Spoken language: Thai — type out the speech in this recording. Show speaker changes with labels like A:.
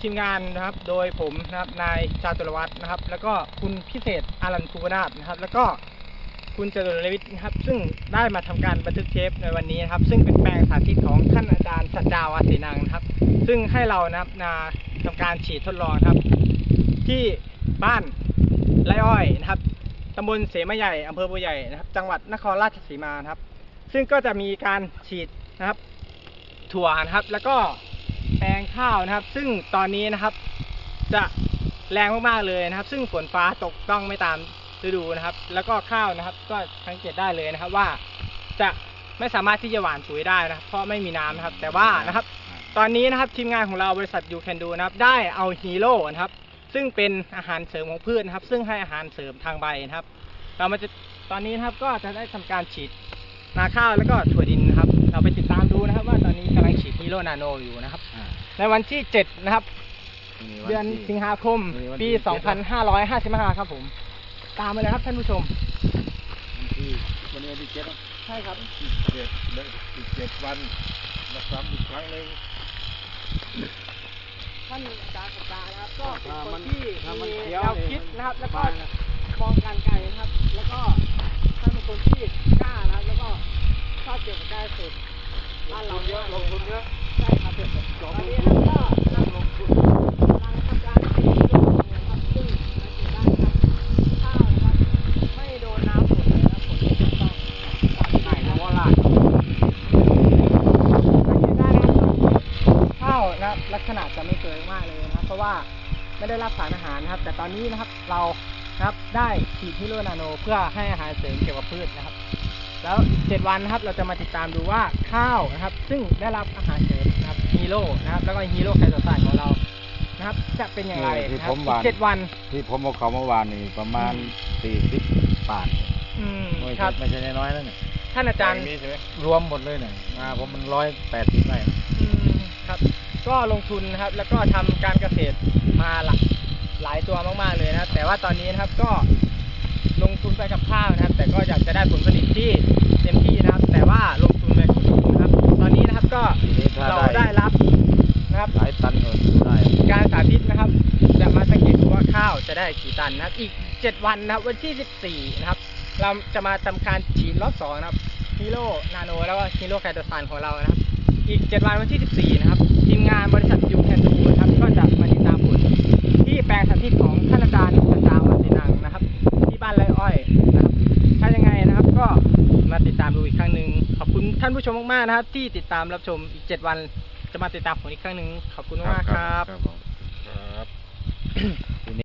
A: ทีมงานนะครับ โดยผมนะครับ นายชาตุรวัตรนะครับ แล้วก็คุณพิเศษอารันภูวนาถนะครับ แล้วก็คุณจตุรวิทย์นะครับ ซึ่งได้มาทำการบันทึกเทปในวันนี้นะครับ ซึ่งเป็นแปลงสาธิตของท่านอาจารย์สัจดาวาสีนังนะครับ ซึ่งให้เรานะครับมาทำการฉีดทดลองครับ ที่บ้านไรอ้อยนะครับตำบลเสมาใหญ่อำเภอบัวใหญ่นะครับ จังหวัดนครราชสีมานะครับ ซึ่งก็จะมีการฉีดนะครับ ถั่วนะครับ แล้วก็ แปลงข้าวนะครับ ซึ่งตอนนี้นะครับ จะแรงมากๆเลยนะครับ ซึ่งฝนฟ้าตกต้องไม่ตามฤดูนะครับ แล้วก็ข้าวนะครับ ก็สังเกตได้เลยนะครับว่าจะไม่สามารถที่จะหว่านปุ๋ยได้นะครับ เพราะไม่มีน้ำนะครับ แต่ว่านะครับ ตอนนี้นะครับทีมงานของเราบริษัทยูแคนดูนะครับ ได้เอาฮีโร่นะครับ ซึ่งเป็นอาหารเสริมของพืชนะครับ ซึ่งให้อาหารเสริมทางใบนะครับ เรามาจะตอนนี้นะครับก็จะได้ทำการฉีดนาข้าวแล้วก็ถั่วดินนะครับ เราไปติดตามดูนะครับ ว่าตอนนี้กำลังฉีดฮีโร่นาโนอยู่นะครับ ในวันที่ 7 นะครับ เดือนสิงหาคม
B: มีวันที่
A: ปี
B: เจ็ดนะ
A: 2555 ครับผม ตามมาเลยครับท่านผู้ชม
B: วันที่วันนี้วันที่เจ็ดเนอะ
A: ใช่ครับ
B: เจ็ดแล้วอีกเจ็ดวันมาซ้ำอีกครั้งหนึ่ง
A: ท่านอาจารย์สัปดาห์นะครับ ก็เป็น
B: ถ้า
A: ค
B: มันน
A: ที่
B: ถ้ามัน
A: มี
B: เขียว
A: แนว
B: นี่
A: คิดนะครับ แล้วก็
B: บ้านนะ
A: มองการไกลนะครับ แล้วก็ท่านเป็นคนที่กล้านะครับ แล้วก็ชอบเกี่ยวกับการเกษตรบ้าน
B: ล
A: เรา
B: งทุนเยอะลงทุนเยอะ
A: ใช่ครับ ตอนนี้นะครับก็
B: ลงทุน
A: กำลังทำการฉีดลูกนะครับซึ่งสังเกตได้นะครับข้าวนะไม่โดนน้ำฝนเลยนะครับฝนไม่ต้อง
B: ไหนนะว่าลาด
A: สังเกตได้นะครับข้าวนะลักษณะจะไม่สวยมากเลยนะครับ เพราะว่าไม่ได้รับสารอาหารนะครับ แต่ตอนนี้นะครับเราครับได้ฉีดฮิโรนาโน เพื่อให้อาหารเสริมเกี่ยวกับพืชนะครับ แล้วอีกเจ็ดวันนะครับเราจะมาติดตามดูว่าข้าวนะครับ ซึ่งได้รับอาหารเสริม ฮีโร่นะครับ แล้วก็ฮีโร่ไคโตซานของเรานะครับ จะเป็นอย่างไร
B: ที่
A: นะค
B: ผ
A: รับ
B: ม
A: อี
B: หวาน
A: กเจ็ดวัน
B: ที่ผมเอาเขาเมื่อวานนี่ประมาณสี่สิบบาท
A: อืม
B: ไม่
A: ครั
B: ใช่
A: บ
B: ไม่ใช่น้อยๆนั่นน่ะ
A: ท่านอาจารย์
B: รวมหมดเลยเนี่ยมาผมมันร้อยแปดสิบไร่
A: อืมครับก็ลงทุนนะครับแล้วก็ทำการเกษตรมาหลายหลายตัวมากๆเลยนะครับแต่ว่าตอนนี้นะครับก็ลงทุนไปกับข้าวนะครับ แต่ก็อยากจะได้ผลผลิตที่ ข้าวจะได้กี่ตันนะครับ อีก 7 วันนะครับ วันที่ 14 นะครับ เราจะมาทำการฉีดรอบ2นะครับฮีโร่นาโนแล้วก็ฮีโร่ไคโตซานของเรานะครับ อีก 7 วันวันที่ 14 นะครับ ทีมงานบริษัทยูแคนดูนะครับ ก็จะมาติดตามผลที่แปลงสาธิตของท่านอาจารย์สัจจาวัฒนังนะครับ ที่บ้านไรอ้อยนะครับ ถ้ายังไงนะครับก็มาติดตามดูอีกครั้งหนึ่งขอบคุณท่านผู้ชมมากๆนะครับ ที่ติดตามรับชมอีก 7 วันจะมาติดตามผลอีกครั้งหนึ่งขอบคุณมากๆครับ
B: ครับผมครับ